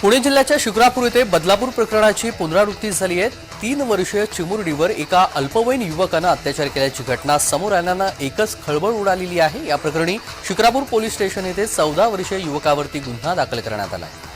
पुणे जिल्ह्याच्या शिक्रापूर येथे बदलापूर प्रकरणाची पुनरावृत्ती झाली आहे. तीन वर्षीय चिमुरडीवर एका अल्पवयीन युवकानं अत्याचार केल्याची घटना समोर आल्यानं एकच खळबळ उडालेली आहे. या प्रकरणी शिक्रापूर पोलीस स्टेशन येथे चौदा वर्षीय युवकावरती गुन्हा दाखल करण्यात आला आहे.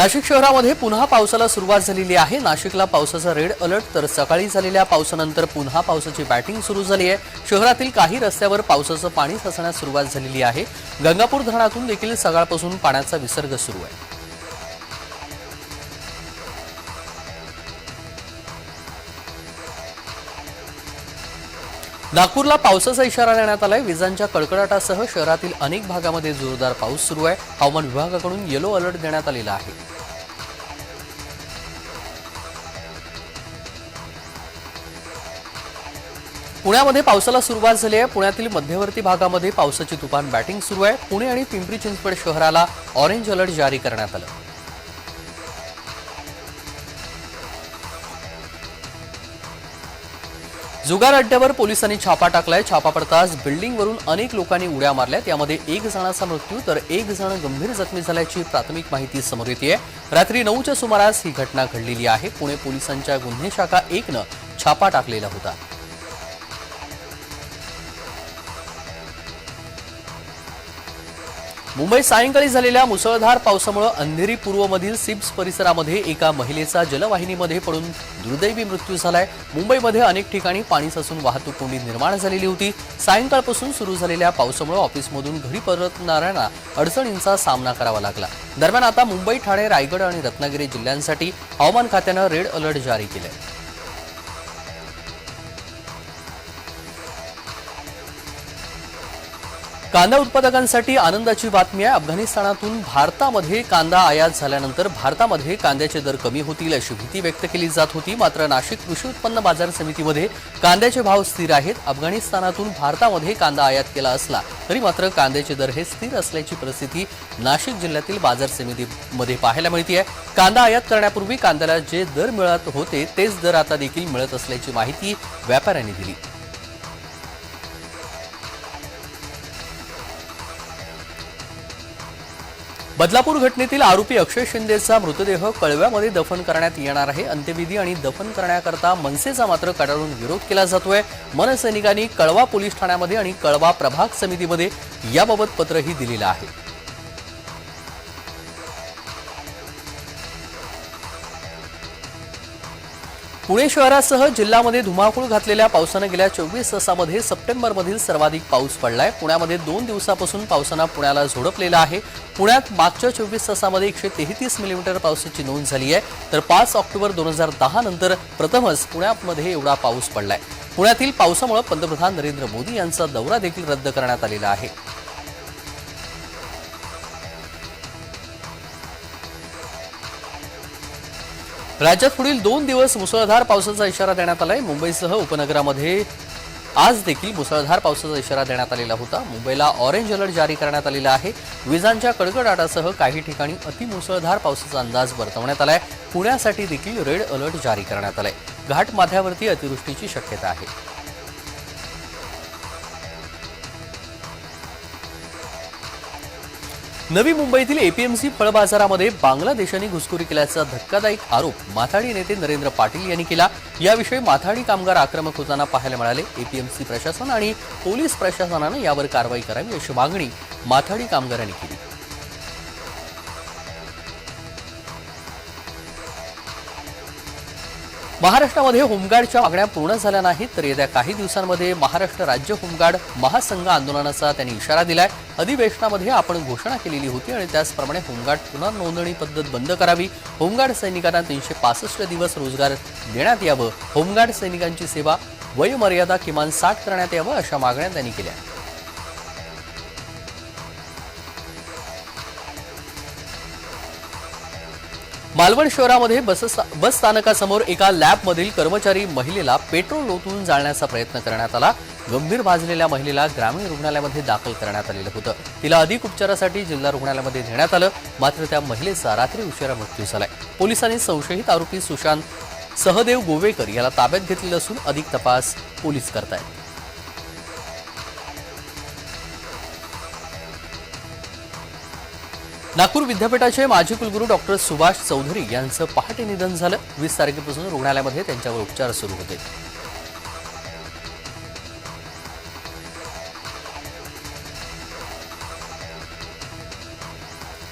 नाशिक शहरामध्ये पुन्हा पावसाला सुरुवात झालेली आहे. नाशिकला पावसाचा रेड अलर्ट तर सकाळी झालेल्या पावसानंतर पुन्हा पावसाची बॅटिंग सुरू झाली आहे. शहरातील काही रस्त्यावर पावसाचं पाणी साचण्यास सुरुवात झालेली आहे. गंगापूर धरणातून देखील सकाळपासून पाण्याचा विसर्ग सुरू आहे. नागपूरला पावसाचा इशारा देण्यात आलाय. विजांच्या कडकडाटासह शहरातील अनेक भागामध्ये जोरदार पाऊस सुरू आहे. हवामान विभागाकडून येलो अलर्ट देण्यात आलेला आहे. पुण्यामध्ये पावसाला सुरुवात झाली आहे. पुण्यातील मध्यवर्ती भागामध्ये पावसाची तुफान बॅटिंग सुरू आहे. पुणे आणि पिंपरी चिंचवड शहराला ऑरेंज अलर्ट जारी करण्यात आलं. जुगार अड्ड्यावर पोलिसांनी छापा टाकलाय. छापा पडताच बिल्डिंगवरून अनेक लोकांनी उड्या मारल्यात. यामध्ये एक जणाचा मृत्यू तर एक जण गंभीर जखमी झाल्याची प्राथमिक माहिती समोर येते रात्री नऊच्या सुमारास ही घटना घडलेली आहे. पुणे पोलिसांच्या गुन्हे शाखा एकनं छापा टाकलेला होता. मुंबईत सायंकाळी झालेल्या मुसळधार पावसामुळे अंधेरी पूर्वमधील सिप्स परिसरामध्ये एका महिलेचा जलवाहिनीमध्ये पडून दुर्दैवी मृत्यू झालाय. मुंबईमध्ये अनेक ठिकाणी पाणी साचून वाहतूक कोंडी निर्माण झालेली होती. सायंकाळपासून सुरू झालेल्या पावसामुळे ऑफिसमधून घरी परतणाऱ्यांना अडचणींचा सामना करावा लागला. दरम्यान आता मुंबई ठाणे रायगड आणि रत्नागिरी जिल्ह्यांसाठी हवामान खात्यानं रेड अलर्ट जारी केलंय. कांदा उत्पादकांसाठी आनंदाची बातमी आहे. अफगाणिस्तानातून भारतामध्ये कांदा आयात झाल्यानंतर भारतामध्ये कांद्याचे दर कमी होतील अशी भीती व्यक्त केली जात होती. मात्र नाशिक कृषी उत्पन्न बाजार समितीमध्ये कांद्याचे भाव स्थिर आहेत. अफगाणिस्तानातून भारतामध्ये कांदा आयात केला असला तरी मात्र कांद्याचे दर हे स्थिर असल्याची परिस्थिती नाशिक जिल्ह्यातील बाजार समितीमध्ये पाहायला मिळते आहे. कांदा आयात करण्यापूर्वी कांद्याला जे दर मिळत होते तेच दर आता देखील मिळत असल्याची माहिती व्यापाऱ्यांनी दिली. बदलापूर घटनेतील आरोपी अक्षय शिंदेचा मृतदेह कळव्यामध्ये दफन करण्यात येणार आहे. अंत्यविधी आणि दफन करण्याकरता मनसेचा मात्र कडाडून विरोध केला जातोय. मनसैनिकांनी कळवा पोलीस ठाण्यामध्ये आणि कळवा प्रभाग समितीमध्ये याबाबत पत्रही दिलेलं आहे. पुणे शहरासह जिल्ह्यामध्ये धुमाकूळ घातलेल्या पावसानं गेल्या चोवीस तासामध्ये सप्टेंबरमधील सर्वाधिक पाऊस पडलाय. पुण्यामध्ये दोन दिवसापासून पावसानं पुण्याला झोडपलेला आहे. पुण्यात मागच्या चोवीस तासामध्ये एकशे तेहतीस मिलीमीटर पावसाची नोंद झाली आहे तर पाच ऑक्टोबर दोन हजार दहा नंतर प्रथमच पुण्यामध्ये एवढा पाऊस पडलाय. पुण्यातील पावसामुळे पंतप्रधान नरेंद्र मोदी यांचा दौरा देखील रद्द करण्यात आलेला आहे. राज्यात पुढील दोन दिवस मुसळधार पावसाचा इशारा देण्यात आलाय. मुंबईसह उपनगरामध्ये आज देखील मुसळधार पावसाचा इशारा देण्यात आलेला होता. मुंबईला ऑरेंज अलर्ट जारी करण्यात आलेला आहे. विजांच्या कडकडाटासह काही ठिकाणी अतिमुसळधार पावसाचा अंदाज वर्तवण्यात आलाय. पुण्यासाठी देखील रेड अलर्ट जारी करण्यात आलाय. घाटमाथ्यावरती अतिवृष्टीची शक्यता आहे. नवी मुंबईतील एपीएमसी फळ बाजारामध्ये बांगलादेशाने घुसखोरी केल्याचा धक्कादायक आरोप माथाडी नेते नरेंद्र पाटील यांनी केला. याविषयी माथाडी कामगार आक्रमक होताना पाहायला मिळाले. एपीएमसी प्रशासन आणि पोलीस प्रशासनानं यावर कारवाई करावी अशी मागणी माथाडी कामगारांनी केली. महाराष्ट्रामध्ये होमगार्डच्या मागण्या पूर्ण झाल्या नाहीत तर येत्या काही दिवसांमध्ये महाराष्ट्र राज्य होमगार्ड महासंघ आंदोलनाचा त्यांनी इशारा दिलाय. अधिवेशनामध्ये आपण घोषणा केलेली होती आणि त्याचप्रमाणे होमगार्ड पुनर्नोंदणी पद्धत बंद करावी. होमगार्ड सैनिकांना तीनशे पासष्ट दिवस रोजगार देण्यात यावं. होमगार्ड सैनिकांची सेवा वयमर्यादा किमान साठ करण्यात यावं अशा मागण्या त्यांनी केल्या. मालवण शहरामध्ये बस बस स्थानकासमोर एका लॅबमधील कर्मचारी महिलेला पेट्रोल ओतून जाळण्याचा प्रयत्न करण्यात आला. गंभीर भाजलेल्या महिलेला ग्रामीण रुग्णालयामध्ये दाखल करण्यात आलेलं होतं. तिला अधिक उपचारासाठी जिल्हा रुग्णालयामध्ये नेण्यात आलं. मात्र त्या महिलेचा रात्री उशिरा मृत्यू झालाय. पोलिसांनी संशयित आरोपी सुशांत सहदेव गोवेकर याला ताब्यात घेतलेलं असून अधिक तपास पोलीस करतायत. नागपूर विद्यापीठाचे माजी कुलगुरू डॉक्टर सुभाष चौधरी यांचं पहाटे निधन झालं. वीस तारखेपासून रुग्णालयामध्ये त्यांच्यावर उपचार सुरू होते.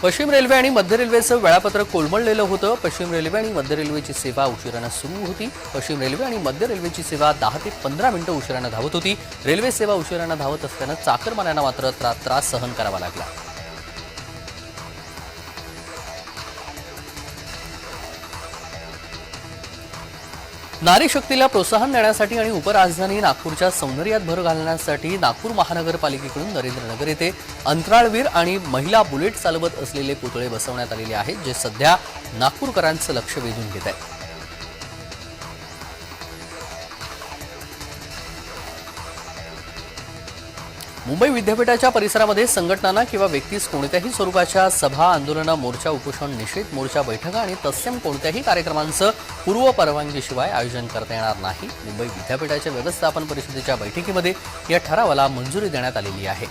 पश्चिम रेल्वे आणि मध्य रेल्वेचं वेळापत्रक कोलमडलेलं होतं. पश्चिम रेल्वे आणि मध्य रेल्वेची सेवा उशिरानं सुरू होती. पश्चिम रेल्वे आणि मध्य रेल्वेची सेवा दहा ते पंधरा मिनिटं उशिरानं धावत होती. रेल्वे सेवा उशिरानं धावत असल्यानं चाकरमान्यांना मात्र त्रास सहन करावा लागला. नारी शक्तीला प्रोत्साहन देण्यासाठी आणि उपराजधानी नागपूरच्या सौंदर्यात भर घालण्यासाठी नागपूर महानगरपालिकेकडून नरेंद्रनगर येथे अंतराळवीर आणि महिला बुलेट चालवत असलेले पुतळे बसवण्यात आलेले आहेत जे सध्या नागपूरकरांचं लक्ष वेधून घेत आहे मुंबई विद्यापीठाच्या परिसरामध्ये संघटनांना किंवा व्यक्तीस कोणत्याही स्वरूपाच्या सभा आंदोलनं मोर्चा उपोषण निषेध मोर्चा बैठका आणि तत्सम कोणत्याही कार्यक्रमांचं पूर्व परवानगीशिवाय आयोजन करता येणार नाही. मुंबई विद्यापीठाच्या व्यवस्थापन परिषदेच्या बैठकीमध्ये या ठरावाला मंजुरी देण्यात आलेली आहे.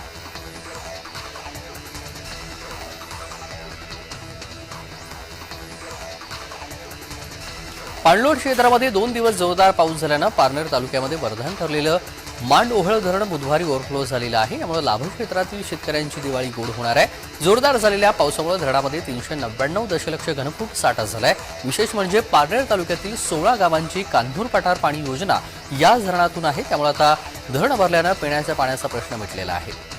पाणलोट क्षेत्रामध्ये दोन दिवस जोरदार पाऊस झाल्यानं पारनेर तालुक्यामध्ये वर्धन ठरलेलं मांड ओहळ धरण बुधवारी ओव्हरफ्लो झालेलं आहे. यामुळे लाभक्षेत्रातील शेतकऱ्यांची दिवाळी गोड होणार आहे. जोरदार झालेल्या पावसामुळे धरणामध्ये तीनशे नव्याण्णव दशलक्ष घनफूट साठा झालाय. विशेष म्हणजे पारनेर तालुक्यातील सोळा गावांची कांधूर पठार पाणी योजना या धरणातून आहे. त्यामुळे आता धरण भरल्यानं पिण्याच्या पाण्याचा प्रश्न मिटलेला आहे.